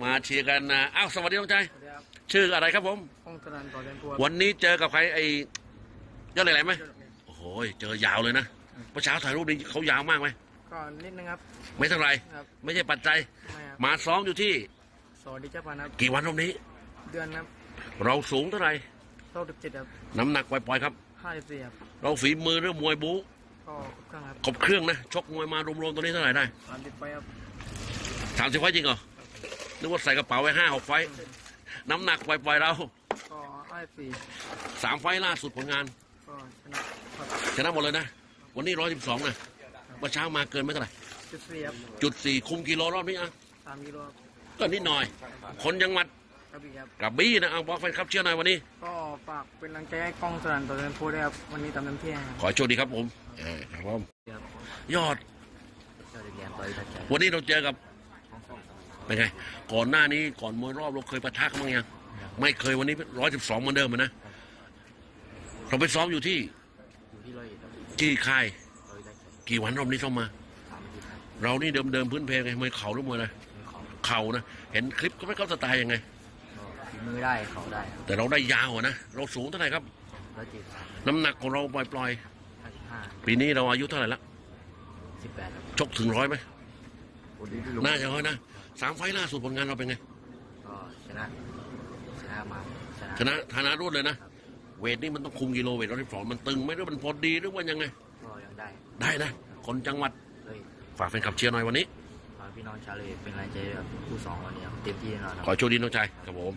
มาเชียร์กันนะอ้าวสวัสดีน้องชายสวัสดีครับชื่ออะไรครับผมห้องตนันต่อเดนพัววันนี้เจอกับใครไอ้ยอดอะไรไหมโอ้โหเจอยาวเลยนะเมื่อเช้าถ่ายรูปนี้เขายาวมากไหมก็นิดนึงครับ ไม่เท่าไหรครับไม่ใช่ปัจจัยไม่ครับมาซ้อมอยู่ที่สวัสดีเจ้าพานับกี่วันรอบนี้ เดือนครับ เราสูงเท่าไหร่โรคสิบเจ็ดครับน้ำหนักปล่อยๆครับห้าสิบสี่ครับเราฝีมือเรื่องมวยบู๊ก็ครบเครื่องครับครบเครื่องนะชกมวยมารวมๆตัวนี้เท่าไหร่ได้สามสิบไปครับสามสิบไฟต์จริงเหรอ นึกว่าใส่กระเป๋าไว้ห้าหกไฟต์น้ำหนักปล่อยๆเราก็ห้าสิบสี่สามไฟต์ล่าสุดผลงาน ก็ชนะครับชนะหมดเลยนะ วันนี้ร้อยสิบสองนะเมื่อเช้ามาเกินไม่เท่าไหร่จุดสี่ครับจุดสี่คุมกิโลรอบนี้อะสามกิโลครับก็นิดหน่อย คนจังหวัดกระบี่ครับ กระบี่นะเอาบอกแฟนครับเชื่อหน่อยวันนี้ ก็ฝากเป็นกำลังใจให้กล้องตนันต่อเดนพัวด้วยครับวันนี้ทำเต็มที่ครับขอให้โชคดีครับผมเออครับผมยอดยอดเรียนต่อยตัดใจวันนี้เราเจอกับ เป็นไง ก่อนหน้านี้ก่อนมวยรอบเราเคยปะทะกันบ้างยังไม่เคยวันนี้ร้อยสิบสองเหมือนเดิมอะนะเราไปซ้อมอยู่ที่อยู่ที่ร้อยเอ็ดครับที่ค่ายต่อยตัดใจกี่วันรอบนี้เข้ามา สามอาทิตย์ครับเรานี่เดิมเดิมๆพื้นเพไงมวยเข่าหรือมวยอะไรมีของเข่านะเห็นคลิปก็ไม่เข้าสไตล์ยังไง ก็ฝีมือได้เขาได้ครับแต่เราได้ยาวอะนะเราสูงเท่าไหร่ครับ ร้อยเจ็ดสามน้ำหนักของเราปล่อยห้าสิบห้าๆปีนี้เราอายุเท่าไหร่ละสิบแปดครับชกถึงร้อยไหมวันนี้ลงน่าจะร้อยนะ สามไฟล์ล่าสุดผลงานเราเป็นไง ก็ชนะชนะมาชนะชนะธนารวดเลยนะ เวทนี่มันต้องคุมกิโลเวทร้อยสิบสองมันตึงไหมหรือมันพอดีหรือว่ายังไงก็ยังได้ ได้นะ คนจังหวัดเลยฝากแฟนคลับเชียร์หน่อยวันนี้ฝากพี่น้องชาวเลยเป็นกำลังใจให้กับคู่สองวันนี้ครับเต็มที่แน่นอนครับขอโชคดีน้องชายครับผม